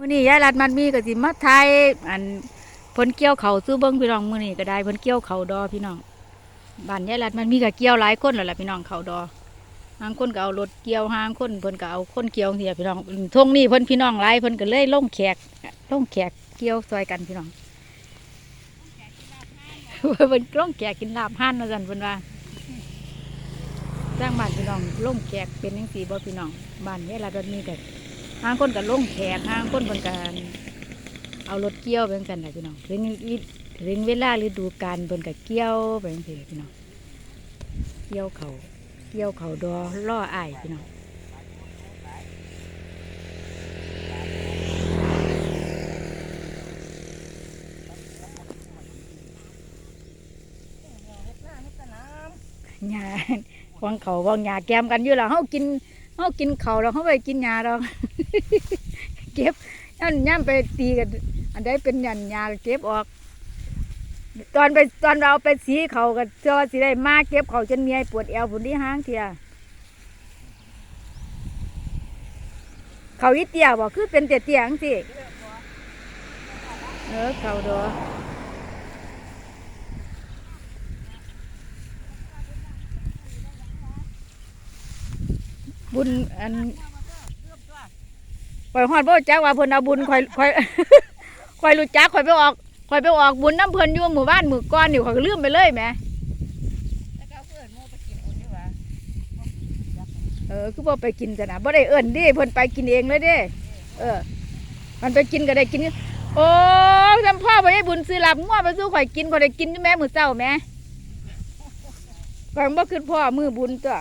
มื้อนี้ยายรัดมันมีก็สิมาไทยอันพิ่นเกี่ยวเขาซื้อเบิ่งพี่น้องมื้อนี้ก็ได้พิ่นเกี่ยวเขาดอพี่น้องบ้านยายรัดมันมีก็เกี่ยวหลายคนแล้วล่ะพี่น้องเขาดอบางคนก็เอารถเกี่ยวหางคนเพิ่นก็เอาคนเกี่ยวเสียพี่น้องทงนี้เพิ่นพี่น้องหลายเพิ่นก็เลยล่งแขกล่งแขกเกี่ยวซอยกันพี่น้องเพิ่นลงแขกกินลาบห่านว่าซั่นเพิ่นว่าจ้างบ้านพี่น้องล่งแขกเป็นจังซี่บ่พี่น้องบ้านยายรัดมันมีก็ หางคนกับลงแขกหางคนบนการเอารถเกี่ยวไปจังกันแหละพี่น้องถึงฤถึงเวลาฤดูกาลเพิ่นกับเกี่ยวไปจังซี่พี่น้องเกี่ยวเขาเกี่ยวเขาดอล่ออ้ายพี่น้องหญ้าควางเขาวางหญ้าแกมกันอยู่แล้วเฮากิน เฮากินเขาวแล้วเฮาไปกินหญ้าดอกเก็บย่ำย่ำไปตีกันอันใดเป็นหยันหญ้าเก็บออก ตอนไปตอนเราไปสีเขาก็เจอสิได้มาเก็บเขาจนเมียปวดเอวผุนที่ห้างเทียเขาอีเตียบอกคือเป็นเตียเตียงสิเออเขาดอ บุญอันข่อยฮอดบ่จักว่าเพิ่นเอาบุญข่อยข่อยข่อยรู้จักข่อยไปออกข่อยไปออกบุญน้ำเพิ่นอยู่หมู่บ้านหมู่ก้อนนี่ข่อยก็ลืมไปเลยแหมแล้วก็เอาเพื่อนมไปกินอุ่นดีกว่าเออคือบ่ไปกินจ้ะนะบ่ได้เอิ้นดิเพิ่นไปกินเองเลยเด้เออ มันไปกินก็ได้กินโอ้ยทำพ่อไปให้บุญซื้อหลาบงัวไปสู้ข่อยกินข่อยได้กินยู่แม่มื้อเช้าแหม่ข่อยบ่คือพ่อมือบุญตัว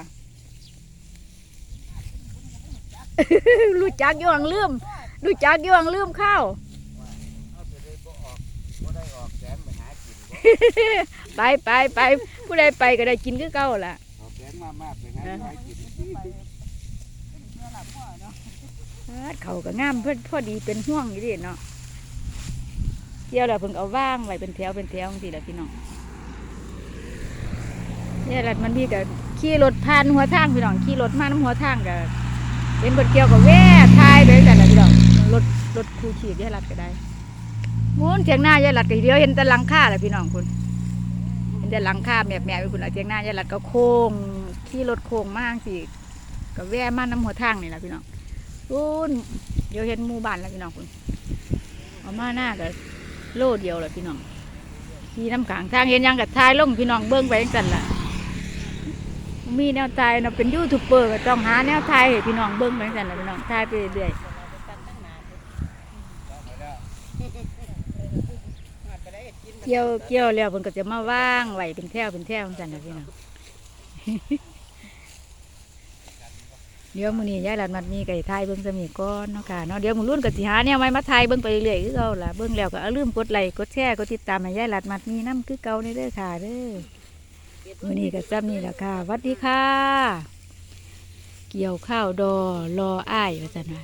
รู้จักอยู่หังลืมรู้จักอยู่หังลืมข้าวเอาไปเลยบ่ออกบ่ได้ออกแสนไปหากินบ่ไปไปไปผู้ใดไปก็ได้กินคือเก่าล่ะออกแสนมากๆไปหาหากินฮัดเขาก็งามเพื่อพอดีเป็นห่วงอยู่ดิเนาะเกี่ยวแล้วเพิ่งเอาว่างไว้เป็นแถวเป็นแถวสิละพี่น้องเนี่ยรัดมันมีกับขี่รถผ่านหัวทางพี่น้องขี่รถมาน้ำหัวทางกับ เป็นบทเกี่ยวกับแว่ทายไปแต่นละพี่น้องรถรถคูชีพยายรัดก็ได้มูนเทียงหน้ายายรัดก็เดียวเห็นแต่หลังคาแหละพี่น้องคุณเห็นแต่หลังคาแมบแมบไปคุณเอาเทียงหน้ายายรัดก็โค้งขี่รถโค้งมากสิก็แว่มาน้ำหัวทางนี่แหละพี่น้องคุณเดี๋ยวเห็นหมู่บ้านแล้วพี่น้องคุณเอามาหน้ากับโลเดียวแหละพี่น้องขี่น้ำขางทางเห็นยังกับทายลงพี่น้องเบิ้งไปจังกันล่ะ มีแนวทายเนาะเป็นยูทูบเบอร์ก็ต้องหาแนวไทยให้พี่น้องเบิ้งไปจังกันะพี่น้องไทยไปเรื่อยๆเกี่ยวเกี่ยวแล้วเพิ่นก็จะมาว่างไหวเป็นแถวเป็นแถวจังกันะพี่น้องเดี๋ยวมื้อนี้ยายหลานมัดมีไก่ไทยเบิ่งสมีก่อนเนาะค่ะเนาะเดี๋ยวมื้อรุ่นก็สิหาแนวใหม่มาทยเบิ่งไปเรื่อยๆคือเก่าล่ะเบิ่งแล้วก็อย่าลืมกดไลค์กดแชร์กดติดตามให้ยายหลานมัดมีนํคือเก่าในเด้อค่ะเด้อ มื้อนี้ก็ซ้ำนี่แหละค่ะวัดดีค่ะ เกี่ยวข้าวดอรออ้ายว่าซั่นว่า